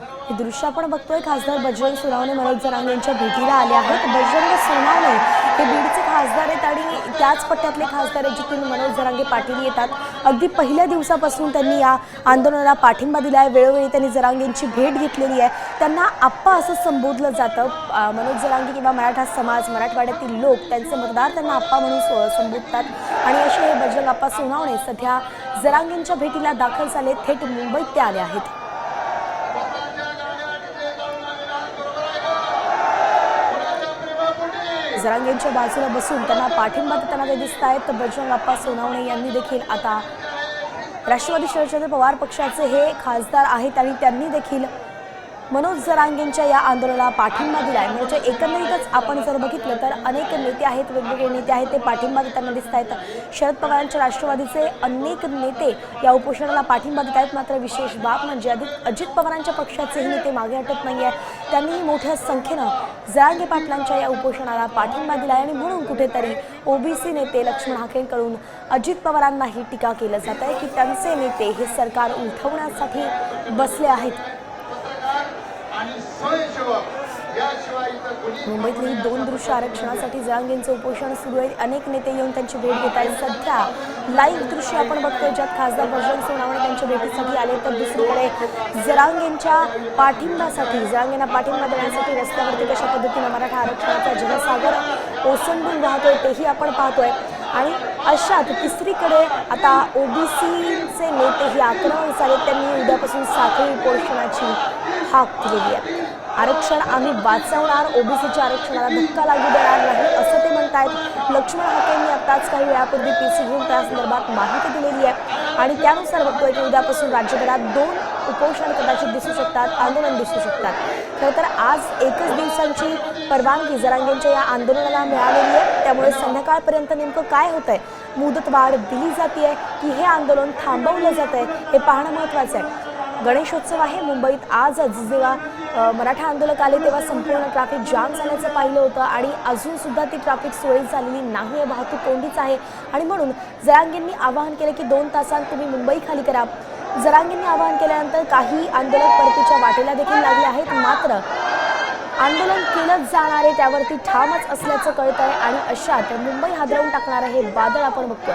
हे दृश्य आपण बघतोय खासदार बजरंग सोनावणे मनोज जरांग यांच्या भेटीला आले आहेत. बजरंग सोनावणे हे बीडचे खासदार आहेत आणि त्याच पट्ट्यातले खासदार आहेत जिथून मनोज जरांगे पाटील येतात. अगदी पहिल्या दिवसापासून त्यांनी या आंदोलनाला पाठिंबा दिला आहे. वेळोवेळी त्यांनी जरांगेंची भेट घेतलेली आहे. त्यांना आप्पा असं संबोधलं जातं. मनोज जरांगे किंवा मराठा समाज मराठवाड्यातील लोक त्यांचे मतदार त्यांना आप्पा म्हणून सो- संबोधतात. आणि असे हे बजरंग आप्पा सोनावणे सध्या जरांगेंच्या भेटीला दाखल झाले. थेट मुंबईत ते आले आहेत. जरांगेंच्या बाजूला बसून त्यांना पाठिंबा देताना ते दिसत आहेत. तर बजरंग अप्पा सोनावणे यांनी देखील आता राष्ट्रवादी शरदचंद्र पवार पक्षाचे हे खासदार आहेत आणि त्यांनी देखील मनोज जरांगेंच्या या आंदोलनाला पाठिंबा दिलाय. म्हणजे एकंदरीतच आपण जर बघितलं तर अनेक नेते आहेत वेगवेगळे नेते आहेत ते पाठिंबा देताना दिसत आहेत. शरद पवारांच्या राष्ट्रवादीचे अनेक नेते या उपोषणाला पाठिंबा देत आहेत. मात्र विशेष बाब म्हणजे अधिक अजित पवारांच्या पक्षाचेही नेते मागे हटत नाही आहेत त्यांनी मोठ्या संख्येनं जरांगे पाटलांच्या या उपोषणाला पाठिंबा दिलाय आणि म्हणून कुठेतरी ओबीसी नेते लक्ष्मण हाकेंकडून अजित पवारांनाही टीका केलं जात आहे की त्यांचे नेते हे सरकार उलथवण्यासाठी बसले आहेत आणि स्वयंसेवक याशिवाय इतर कुणी मुंबईतली ही दोन दृश्य आरक्षणासाठी जरांगेंचं उपोषण सुरू आहे. अनेक नेते येऊन त्यांची भेट घेत आहेत. सध्या लाईव्ह दृश्य आपण बघतोय ज्यात खासदार बजरंग सोनावणे त्यांच्या भेटीसाठी आले तर दुसरीकडे जरांगेंच्या पाठिंब्यासाठी जरांगेंना पाठिंबा देण्यासाठी रस्त्यावरती कशा पद्धतीनं मराठा आरक्षणाचा जनसागर ओसंडून राहतोय तेही आपण पाहतोय. आणि अशात तिसरीकडे आता ओबीसीचे नेतेही आक्रमण झाले त्यांनी उद्यापासून साखळी उपोषणाची हाक दिलेली आहे. आरक्षण आम्ही वाचवणार ओबीसीच्या आरक्षणाला धक्का लागू देणार नाही असं ते म्हणतायत. लक्ष्मण हाके यांनी आताच काही वेळापूर्वी पी सी घेऊन त्या संदर्भात माहिती दिलेली आहे. आणि त्यानुसार बघतोय की उद्यापासून राज्यभरात दोन उपोषण कदाचित दिसू शकतात आंदोलन दिसू शकतात. खरं तर आज एकच दिवसांची परवानगी जरांगेंच्या या आंदोलनाला मिळालेली आहे. त्यामुळे संध्याकाळपर्यंत नेमकं काय होतंय? मुदतवाढ दिली जाते की हे आंदोलन थांबवलं जात आहे हे पाहणं महत्त्वाचं आहे. गणेशोत्सव आहे. मुंबईत आजच जेव्हा मराठा आंदोलक आले तेव्हा संपूर्ण ट्रॅफिक जाम झाल्याचं पाहिलं होतं आणि अजून सुद्धा ती ट्रॅफिक सुरळीत झालेली नाही आहे. वाहतूक कोंडीच आहे. आणि म्हणून जरांगींनी आवाहन केलं की दोन तासांत तुम्ही मुंबई खाली करा. जरांगींनी आवाहन केल्यानंतर काही आंदोलक परतीच्या वाटेला देखील लागले आहेत. मात्र आंदोलन केलंच जाणारे त्यावरती ठामच असल्याचं कळत आहे आणि अशात मुंबई हादरवून टाकणारं हे वादळ आपण बघतोय.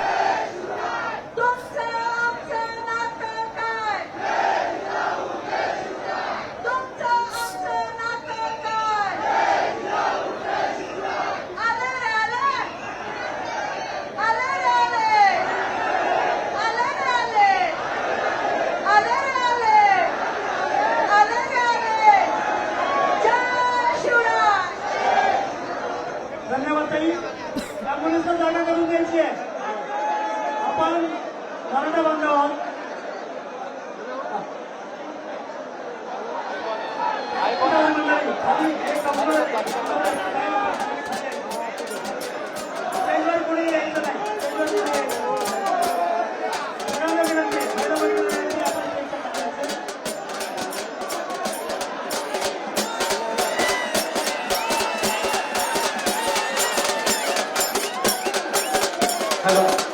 Hello.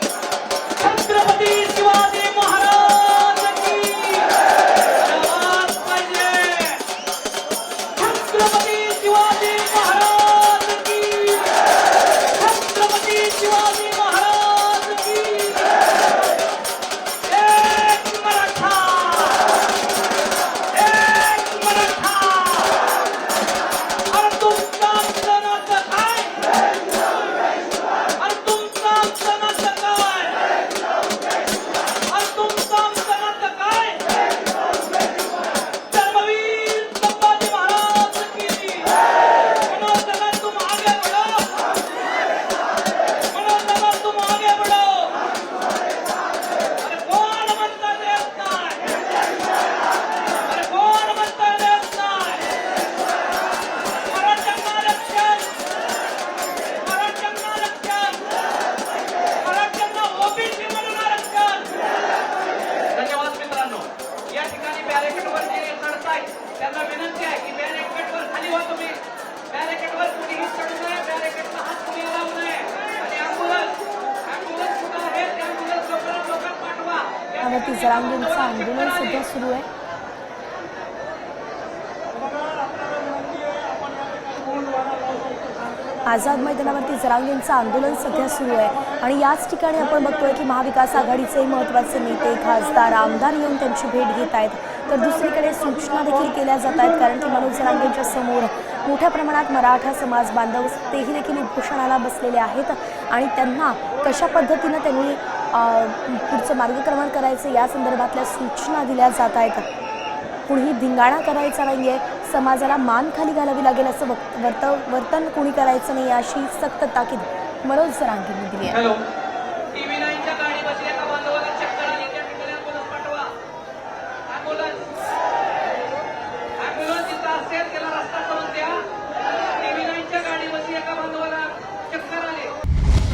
Thank you. बॅरेकेटवर जे त्यांना विनंती आहे की बॅरेकेटवर खाली तुम्ही. बॅरेकेटवर नये. हात कुणी लावू नये. आणि अँब्युलन्स अँब्युलन्स कुठं आहे? लवकरात लवकर पाठवा. आंदोलन सध्या सुरू आहे. आझाद मैदानावरती जरांगेंचं आंदोलन सध्या सुरू आहे. आणि याच ठिकाणी आपण बघतोय की महाविकास आघाडीचे महत्त्वाचे नेते खासदार आमदार येऊन त्यांची भेट घेत आहेत. तर दुसरीकडे सूचना देखील केल्या जात आहेत कारण की मनोज जरांगेंच्या समोर मोठ्या प्रमाणात मराठा समाज बांधव तेही देखील उपोषणाला बसलेले आहेत आणि त्यांना कशा पद्धतीनं त्यांनी पुढचं मार्गक्रमण करायचं या संदर्भातल्या सूचना दिल्या जात आहेत. कुणीही धिंगाणा करायचा नाही आहे समाजाला मान खाली घालावी लागेल असं वक्त वर्त वर्तन कुणी करायचं नाही अशी सक्त ताकीद मनोज जरांगेंनी दिली आहे.